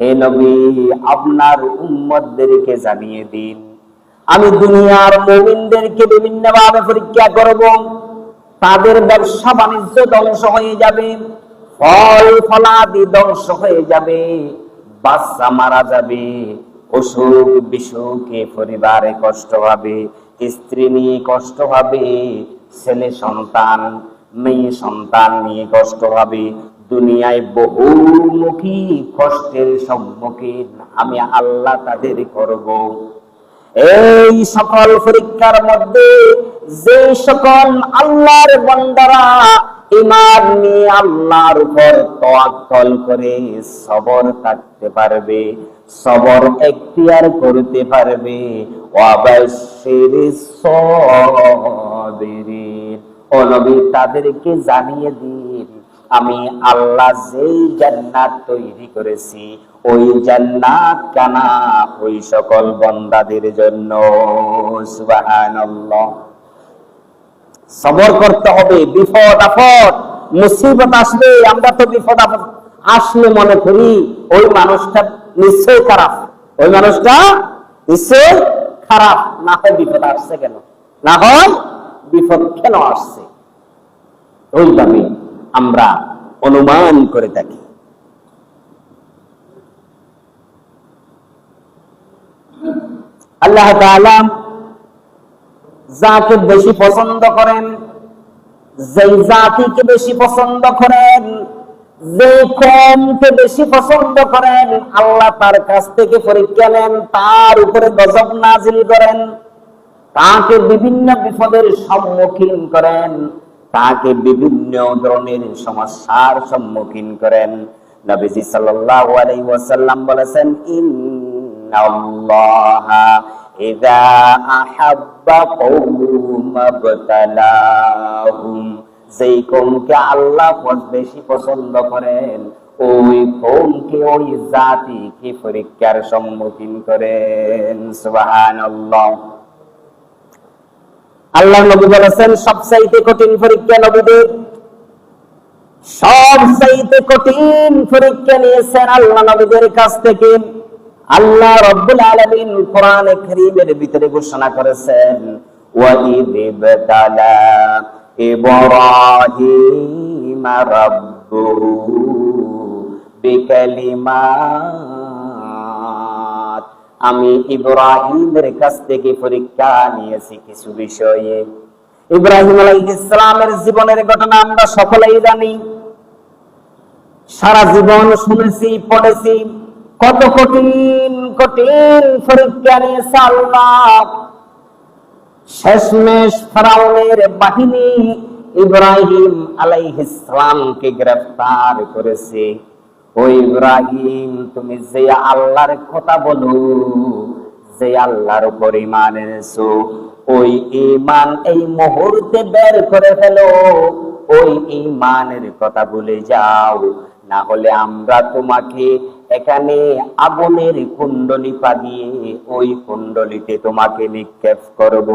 হে নবী, আপনার উম্মতদেরকে জানিয়ে দিন। আমি দুনিয়ার মুমিনদেরকে বিভিন্ন ভাবে পরীক্ষা করব। তাদের ব্যবসা বাণিজ্য ধ্বংস হয়ে যাবে, ফল ফলাদি ধ্বংস হয়ে যাবে, বাচ্চা মারা যাবে, অসুখ বিসুখে পরিবারে কষ্ট হবে, স্ত্রী নিয়ে কষ্ট হবে, ছেলে সন্তান, মেয়ে সন্তান নিয়ে কষ্ট হবে দুনিয়ায় বহুমুখী কষ্টের সম্মুখীন। আমি আল্লাহ তাদের করব। এই সকল পরীক্ষার মধ্যে যে সকল আল্লাহর বন্দারা ইমান নিয়ে আল্লাহর উপর তোয়াক্কল করে সবর থাকতে পারবে, সবর এখতিয়ার করতে পারবে। অবশ্যের ও নবী, তাদেরকে জানিয়ে দিন। আমি আল্লাহ যেই জান্নাত তৈরি করেছি, ওই জান্নাত কানা ওই সকল বন্দাদের জন্য। সুবহানাল্লাহ। সবর করতে হবে, বিপদ আপদ, মুসিবত আসবে, আমরা তো বিপদ আপদ আসলে মনে করি, ওই মানুষটা নিশ্চয় খারাপ। ওই মানুষটা নিশ্চয় খারাপ, না হয় বিপদ আসছে কেন? না হয় বিপদ কেন আসছে? ওইভাবে আমরা অনুমান করে থাকি। আল্লাহ যাকে বেশি পছন্দ করেন, যেই জাতিকে বেশি পছন্দ করেন যে কমকে বেশি পছন্দ করেন, আল্লাহ তার কাছ থেকে পরীক্ষা নেন, তার উপরে গজব নাজিল করেন, তাকে বিভিন্ন বিপদের সম্মুখীন করেন। তাকে বিভিন্ন ধরনের সমস্যার সম্মুখীন করেন। নবীজি সাল্লাল্লাহু আলাইহি ওয়াসাল্লাম বলেছেন, ইন্নাল্লাহা ইযা আহাব্বা যেই আল্লাহ বেশি পছন্দ করেন, ওই কৌমকে ওই জাতিকে পরীক্ষার সম্মুখীন করেন। সুবহানাল্লাহ। আল্লাহ নবী বলেছেন, সবচাইতে কঠিন পরীক্ষা নবীদের। সবচাইতে কঠিন পরীক্ষা নিয়েছেন আল্লাহ নবীদের কাছ থেকে। আল্লাহ রব্বুল আলামিন কোরআনে কারীমের ভিতরে ঘোষণা করেছেন, ওয়াইদ ইব্রাহিম রাব্বুহু বিকালিমাত আমি ইব্রাহিমের কাছ থেকে পরীক্ষা নিয়েছি কিছু বিষয়ে। ইব্রাহিম আলাইহিসসালামের জীবনের ঘটনা আমরা সকলেই জানি। সারা জীবন শুনেছি, পড়েছি। কত কঠিন কঠিন পরীক্ষা নিয়েছে আল্লাহ। শেষমেশ ফেরাউনের বাহিনী ইব্রাহিম আলাইহিসসালামকে গ্রেফতার করেছে। ও ইব্রাহিম, তুমি যে আল্লাহর কথা বলো, যে আল্লাহর উপর ইমান এনেছো, ওই ইমান এই মুহূর্তে বের করে ফেলো, ওই ইমানের কথা ভুলে যাও। না হলে আমরা তোমাকে এখানে আগুনের কুণ্ডলি পাগিয়ে ওই কুণ্ডলিতে তোমাকে নিক্ষেপ করব।